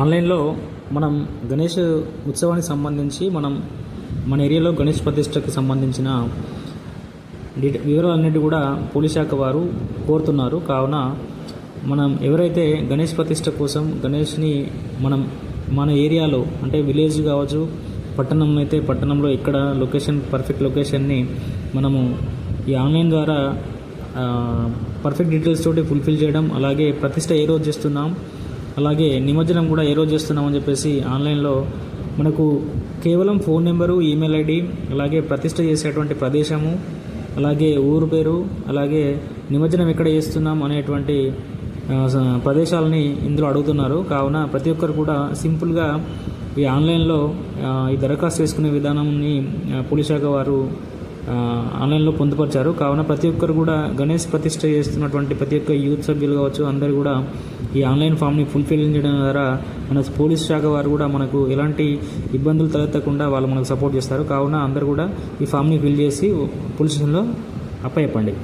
ఆన్లైన్లో మనం గణేష్ ఉత్సవానికి సంబంధించి మనం మన ఏరియాలో గణేష్ ప్రతిష్టకు సంబంధించిన వివరాలన్నిటి కూడా పోలీస్ శాఖ వారు కోరుతున్నారు. కావున మనం ఎవరైతే గణేష్ ప్రతిష్ట కోసం గణేష్ని మనం మన ఏరియాలో అంటే విలేజ్ కావచ్చు పట్టణం అయితే పట్టణంలో ఎక్కడ లొకేషన్ పర్ఫెక్ట్ లొకేషన్ని మనము ఈ ఆన్లైన్ ద్వారా పర్ఫెక్ట్ డీటెయిల్స్ తోటి ఫుల్ఫిల్ చేయడం అలాగే ప్రతిష్ట ఏ రోజు చేస్తున్నాం అలాగే నిమజ్జనం కూడా ఏ రోజు చేస్తున్నామని చెప్పేసి ఆన్లైన్లో మనకు కేవలం ఫోన్ నెంబరు ఈమెయిల్ ఐడి అలాగే ప్రతిష్ట చేసేటువంటి ప్రదేశము అలాగే ఊరు పేరు అలాగే నిమజ్జనం ఎక్కడ చేస్తున్నాం అనేటువంటి ప్రదేశాలని ఇందులో అడుగుతున్నారు. కావున ప్రతి ఒక్కరు కూడా సింపుల్గా ఈ ఆన్లైన్లో ఈ దరఖాస్తు చేసుకునే విధానాన్ని పోలీస్ శాఖ వారు ఆన్లైన్లో పొందుపరిచారు. కావున ప్రతి ఒక్కరు కూడా గణేష్ ప్రతిష్ట చేస్తున్నటువంటి ప్రతి ఒక్క యూత్ సభ్యులు కావచ్చు అందరు కూడా ఈ ఆన్లైన్ ఫామ్ని ఫుల్ఫిల్ చేయడం ద్వారా మన పోలీస్ శాఖ వారు కూడా మనకు ఎలాంటి ఇబ్బందులు తలెత్తకుండా వాళ్ళు మనకు సపోర్ట్ చేస్తారు. కావున అందరూ కూడా ఈ ఫామ్ని ఫిల్ చేసి పోలీస్ స్టేషన్లో అప్పయ్యప్పండి